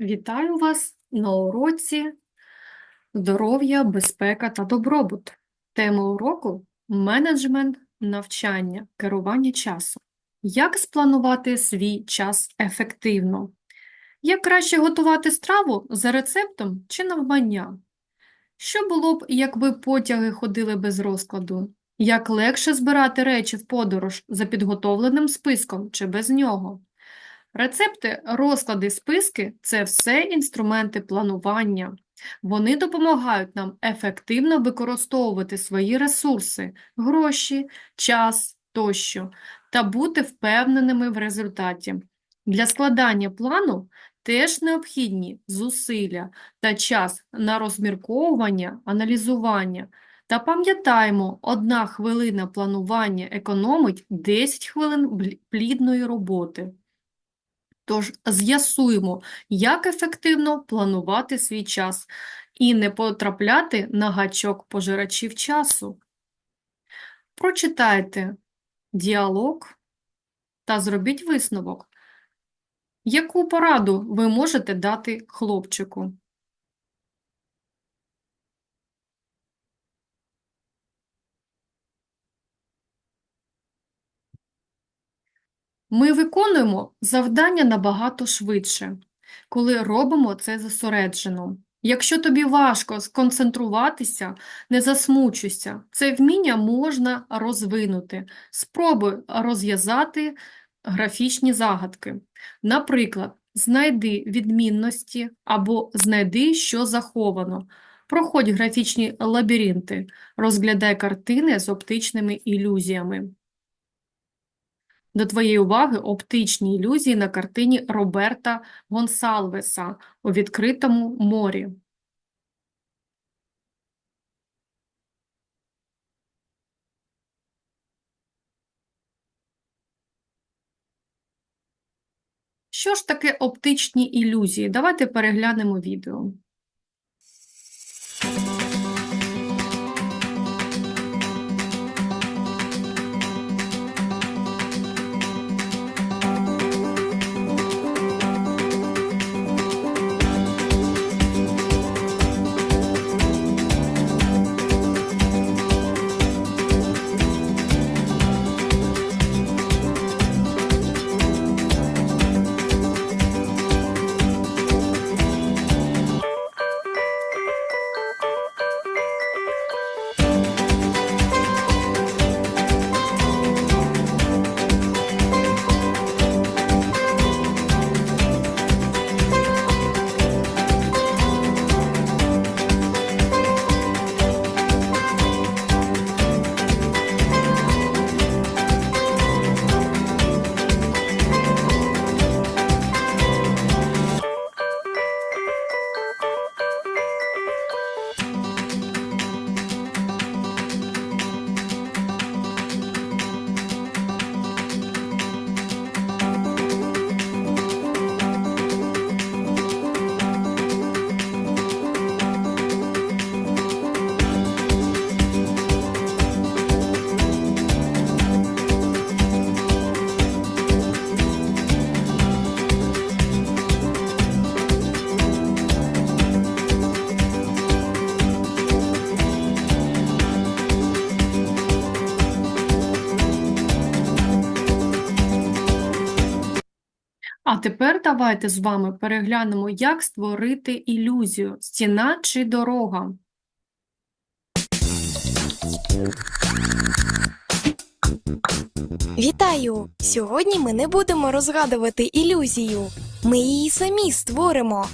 Вітаю вас на уроці здоров'я, безпека та добробут. Тема уроку менеджмент навчання, керування часом. Як спланувати свій час ефективно? Як краще готувати страву за рецептом чи навмання? Що було б, якби потяги ходили без розкладу? Як легше збирати речі в подорож за підготовленим списком чи без нього? Рецепти, розклади, списки – це все інструменти планування. Вони допомагають нам ефективно використовувати свої ресурси, гроші, час тощо, та бути впевненими в результаті. Для складання плану теж необхідні зусилля та час на розмірковування, аналізування. Та пам'ятаємо, одна хвилина планування економить 10 хвилин плідної роботи. Тож з'ясуємо, як ефективно планувати свій час і не потрапляти на гачок пожирачів часу. Прочитайте діалог та зробіть висновок. Яку пораду ви можете дати хлопчику? Ми виконуємо завдання набагато швидше, коли робимо це зосереджено. Якщо тобі важко сконцентруватися, не засмучуйся. Це вміння можна розвинути. Спробуй розв'язати графічні загадки. Наприклад, знайди відмінності або знайди, що заховано. Проходь графічні лабіринти, розглядай картини з оптичними ілюзіями. До твоєї уваги оптичні ілюзії на картині Роберта Гонсалвеса у відкритому морі. Що ж таке оптичні ілюзії? Давайте переглянемо відео. Тепер давайте з вами переглянемо, як створити ілюзію – стіна чи дорога. Вітаю! Сьогодні ми не будемо розгадувати ілюзію. Ми її самі створимо.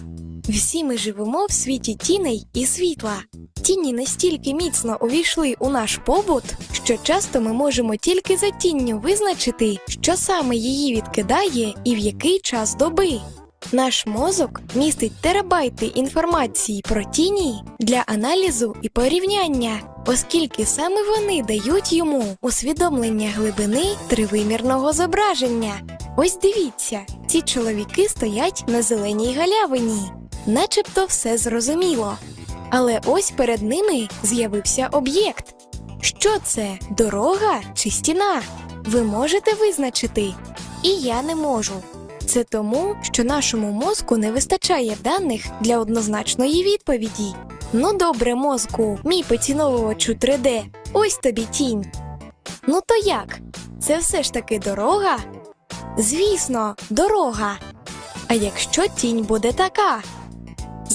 Всі ми живемо в світі тіней і світла. Тіні настільки міцно увійшли у наш побут, що часто ми можемо тільки за тінню визначити, що саме її відкидає і в який час доби. Наш мозок містить терабайти інформації про тіні для аналізу і порівняння, оскільки саме вони дають йому усвідомлення глибини тривимірного зображення. Ось дивіться, ці чоловіки стоять на зеленій галявині, начебто все зрозуміло. Але ось перед ними з'явився об'єкт. Що це дорога чи стіна? Ви можете визначити? І я не можу. Це тому, що нашому мозку не вистачає даних для однозначної відповіді. Ну добре, мозку, мій поціновувачу 3D, ось тобі тінь. Ну то як? Це все ж таки дорога? Звісно, дорога. А якщо тінь буде така?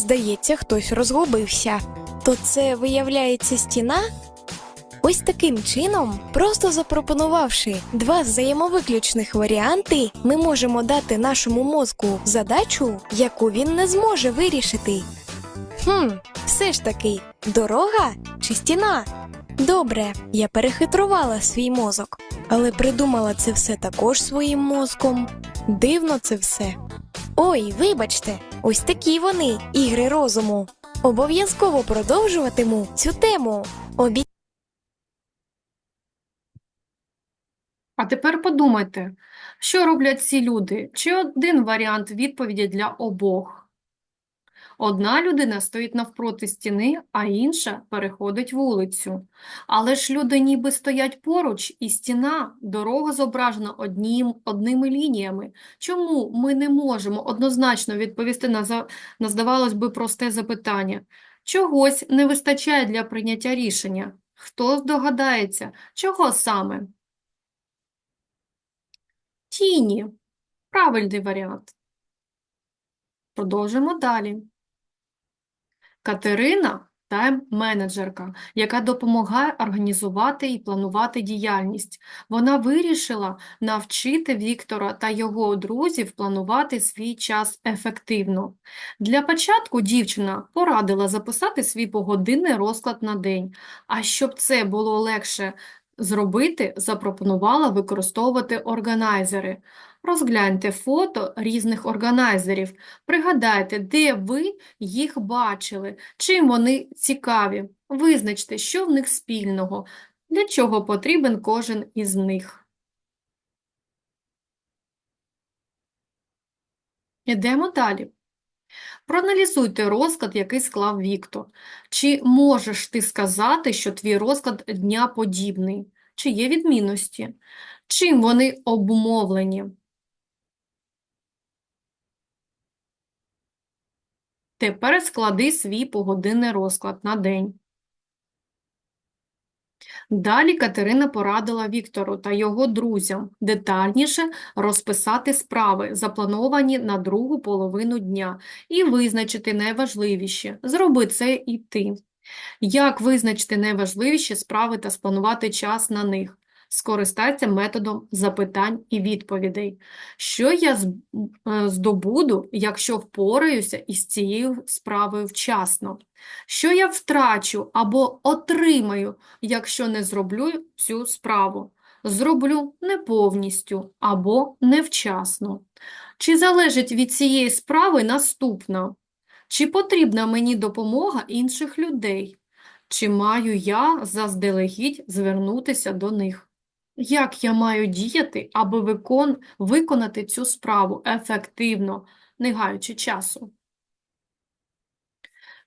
Здається, хтось розгубився. То це виявляється стіна? Ось таким чином, просто запропонувавши два взаємовиключних варіанти, ми можемо дати нашому мозку задачу, яку він не зможе вирішити. Хм, все ж таки, дорога чи стіна? Добре, я перехитрувала свій мозок, але придумала це все також своїм мозком. Дивно це все. Ой, вибачте, ось такі вони, ігри розуму. Обов'язково продовжуватиму цю тему. Обі... А тепер подумайте, що роблять ці люди? Чи один варіант відповіді для обох? Одна людина стоїть навпроти стіни, а інша переходить вулицю. Але ж люди ніби стоять поруч, і стіна, дорога зображена однім, одними лініями. Чому ми не можемо однозначно відповісти на, на, здавалось би, просте запитання? Чогось не вистачає для прийняття рішення. Хто здогадається, чого саме? Тіні. Правильний варіант. Продовжимо далі. Катерина – тайм-менеджерка, яка допомагає організувати і планувати діяльність. Вона вирішила навчити Віктора та його друзів планувати свій час ефективно. Для початку дівчина порадила записати свій погодинний розклад на день, а щоб це було легше зробити, запропонувала використовувати органайзери. Розгляньте фото різних органайзерів, пригадайте, де ви їх бачили, чим вони цікаві. Визначте, що в них спільного, для чого потрібен кожен із них. Ідемо далі. Проаналізуйте розклад, який склав Віктор. Чи можеш ти сказати, що твій розклад дня подібний? Чи є відмінності? Чим вони обумовлені? Тепер склади свій погодинний розклад на день. Далі Катерина порадила Віктору та його друзям детальніше розписати справи, заплановані на другу половину дня, і визначити найважливіші. Зроби це і ти. Як визначити найважливіші справи та спланувати час на них? Скористайся методом запитань і відповідей. Що я е, здобуду, якщо впораюся із цією справою вчасно? Що я втрачу або отримаю, якщо не зроблю цю справу? Зроблю не повністю або невчасно. Чи залежить від цієї справи наступна? Чи потрібна мені допомога інших людей? Чи маю я заздалегідь звернутися до них? Як я маю діяти, аби викон... виконати цю справу ефективно, не гаючи часу?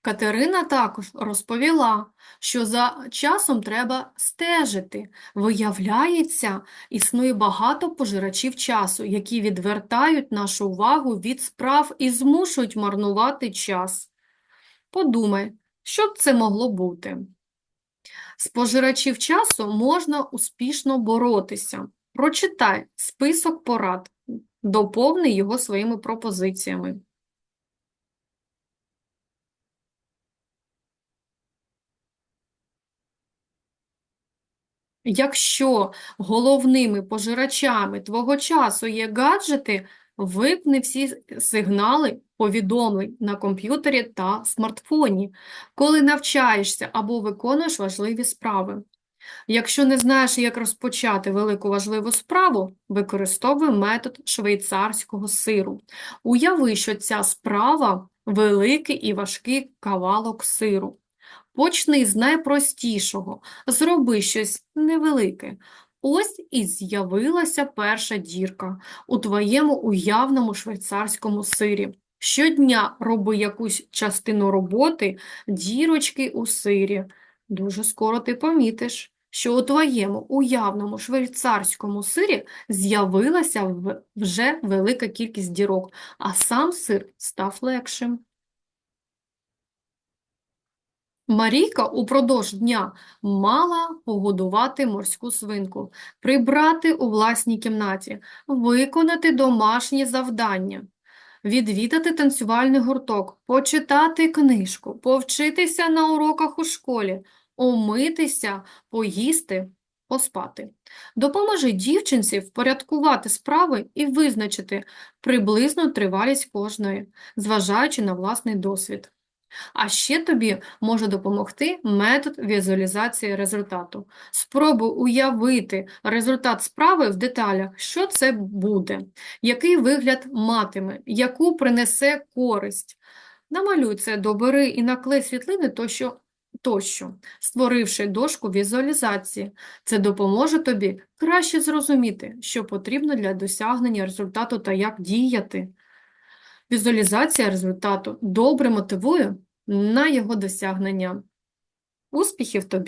Катерина також розповіла, що за часом треба стежити. Виявляється, існує багато пожирачів часу, які відвертають нашу увагу від справ і змушують марнувати час. Подумай, що б це могло бути? З пожирачів часу можна успішно боротися. Прочитай список порад, доповни його своїми пропозиціями. Якщо головними пожирачами твого часу є гаджети, вимкни всі сигнали повідомлень на комп'ютері та смартфоні, коли навчаєшся або виконуєш важливі справи. Якщо не знаєш, як розпочати велику важливу справу, використовуй метод швейцарського сиру. Уяви, що ця справа – великий і важкий кавалок сиру. Почни з найпростішого, зроби щось невелике. Ось і з'явилася перша дірка у твоєму уявному швейцарському сирі. Щодня роби якусь частину роботи, дірочки у сирі. Дуже скоро ти помітиш, що у твоєму уявному швейцарському сирі з'явилася вже велика кількість дірок, а сам сир став легшим. Марійка упродовж дня мала погодувати морську свинку, прибрати у власній кімнаті, виконати домашні завдання, відвідати танцювальний гурток, почитати книжку, повчитися на уроках у школі, омитися, поїсти, поспати. Допоможи дівчинці впорядкувати справи і визначити приблизну тривалість кожної, зважаючи на власний досвід. А ще тобі може допомогти метод візуалізації результату. Спробуй уявити результат справи в деталях, що це буде, який вигляд матиме, яку принесе користь. Намалюй це, добери і наклей світлини тощо, тощо, створивши дошку візуалізації. Це допоможе тобі краще зрозуміти, що потрібно для досягнення результату та як діяти. Візуалізація результату добре мотивує на його досягнення. Успіхів тобі!